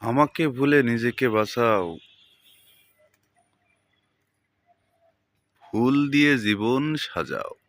আমাকে ভুলে নিজেকে বাঁচাও। ফুল দিয়ে জীবন সাজাও।